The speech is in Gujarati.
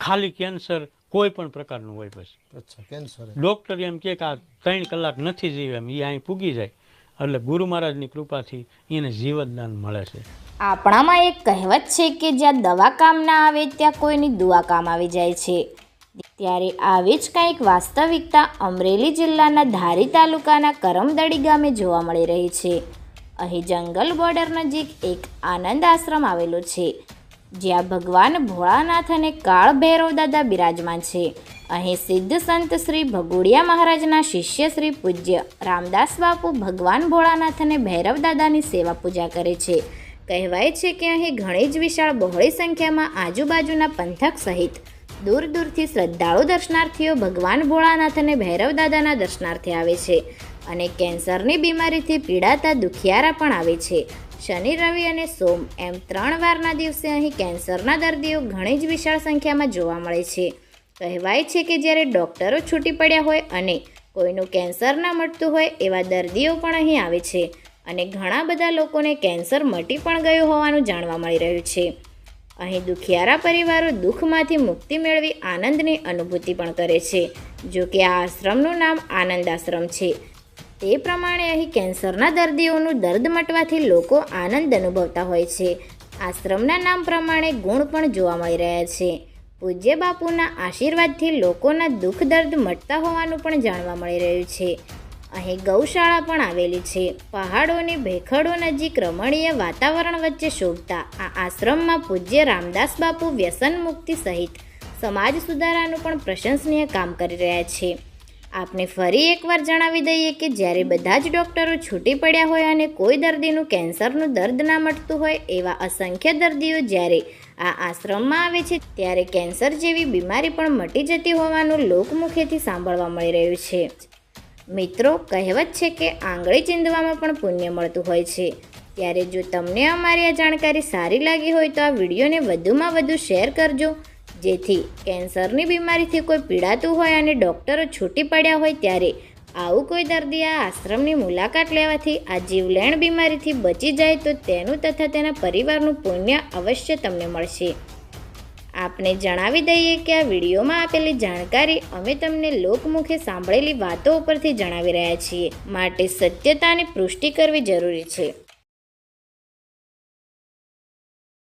ખાલી કેન્સર કોઈ પણ પ્રકારનું હોય પછી. અચ્છા કેન્સર ડૉક્ટર એમ કે આ ત્રણ કલાક નથી જીવે એમ એ અહીં પૂગી જાય. એટલે ગુરુ મહારાજની કૃપાથી એને જીવનદાન મળે છે. આપણામાં એક કહેવત છે કે જ્યાં દવા કામ ના આવે ત્યાં કોઈની દુઆ કામ આવી જાય છે. ત્યારે આવી જ કંઈક વાસ્તવિકતા અમરેલી જિલ્લાના ધારી તાલુકાના કરમદડી ગામે જોવા મળી રહી છે. અહીં જંગલ બોર્ડર નજીક એક આનંદ આશ્રમ આવેલો છે. જ્યાં ભગવાન ભોળાનાથ અને કાળ ભૈરવ દાદા બિરાજમાન છે. અહીં સિદ્ધ સંત શ્રી ભગોડિયા મહારાજના શિષ્ય શ્રી પૂજ્ય રામદાસ બાપુ ભગવાન ભોળાનાથ અને ભૈરવ દાદાની સેવા પૂજા કરે છે. કહેવાય છે કે અહીં ઘણી જ વિશાળ બહોળી સંખ્યામાં આજુબાજુના પંથક સહિત દૂર દૂરથી શ્રદ્ધાળુ દર્શનાર્થીઓ ભગવાન ભોળાનાથ અને ભૈરવ દાદાના દર્શનાર્થે આવે છે. અને કેન્સરની બીમારીથી પીડાતા દુખિયારા પણ આવે છે. શનિ, રવિ અને સોમ એમ ત્રણ વારના દિવસે અહીં કેન્સરના દર્દીઓ ઘણી જ વિશાળ સંખ્યામાં જોવા મળે છે. કહેવાય છે કે જ્યારે ડૉક્ટરો છૂટી પડ્યા હોય અને કોઈનું કેન્સર ના મટતું હોય એવા દર્દીઓ પણ અહીં આવે છે અને ઘણા બધા લોકોને કેન્સર મટી પણ ગયું હોવાનું જાણવા મળી રહ્યું છે. અહીં દુખિયારા પરિવારો દુઃખમાંથી મુક્તિ મેળવી આનંદની અનુભૂતિ પણ કરે છે. જો કે આ આશ્રમનું નામ આનંદ આશ્રમ છે. તે પ્રમાણે અહીં કેન્સરના દર્દીઓનું દર્દ મટવાથી લોકો આનંદ અનુભવતા હોય છે. આશ્રમના નામ પ્રમાણે ગુણ પણ જોવા મળી રહ્યા છે. પૂજ્ય બાપુના આશીર્વાદથી લોકોના દુઃખ દર્દ મટતા હોવાનું પણ જાણવા મળી રહ્યું છે. અહીં ગૌશાળા પણ આવેલી છે. પહાડોની ભેખડો નજીક રમણીય વાતાવરણ વચ્ચે શોભતા આ આશ્રમમાં પૂજ્ય રામદાસ બાપુ વ્યસન મુક્તિ સહિત સમાજ સુધારાનું પણ પ્રશંસનીય કામ કરી રહ્યા છે. આપને ફરી એકવાર જણાવી દઈએ કે જ્યારે બધા જ ડૉક્ટરો છૂટી પડ્યા હોય અને કોઈ દર્દીનું કેન્સરનું દર્દ ના મટતું હોય એવા અસંખ્ય દર્દીઓ જ્યારે આ આશ્રમમાં આવે છે, ત્યારે કેન્સર જેવી બીમારી પણ મટી જતી હોવાનું લોકમુખેથી સાંભળવા મળી રહ્યું છે. મિત્રો, કહેવત છે કે આંગળી ચીંધવામાં પણ પુણ્ય મળતું હોય છે. ત્યારે જો તમને અમારી આ જાણકારી સારી લાગી હોય તો આ વિડીયોને વધુમાં વધુ શેર કરજો. જેથી કેન્સરની બીમારીથી કોઈ પીડાતું હોય અને ડૉક્ટરો છૂટી પડ્યા હોય ત્યારે આવું કોઈ દર્દી આ આશ્રમની મુલાકાત લેવાથી, આ જીવલેણ બીમારીથી બચી જાય તો તેનું તથા તેના પરિવારનું પુણ્ય અવશ્ય તમને મળશે. આપને જણાવી દઈએ કે આ વિડીયોમાં આપેલી જાણકારી અમે તમને લોકમુખે સાંભળેલી વાતો ઉપરથી જણાવી રહ્યા છીએ. માટે સત્યતાની પુષ્ટિ કરવી જરૂરી છે.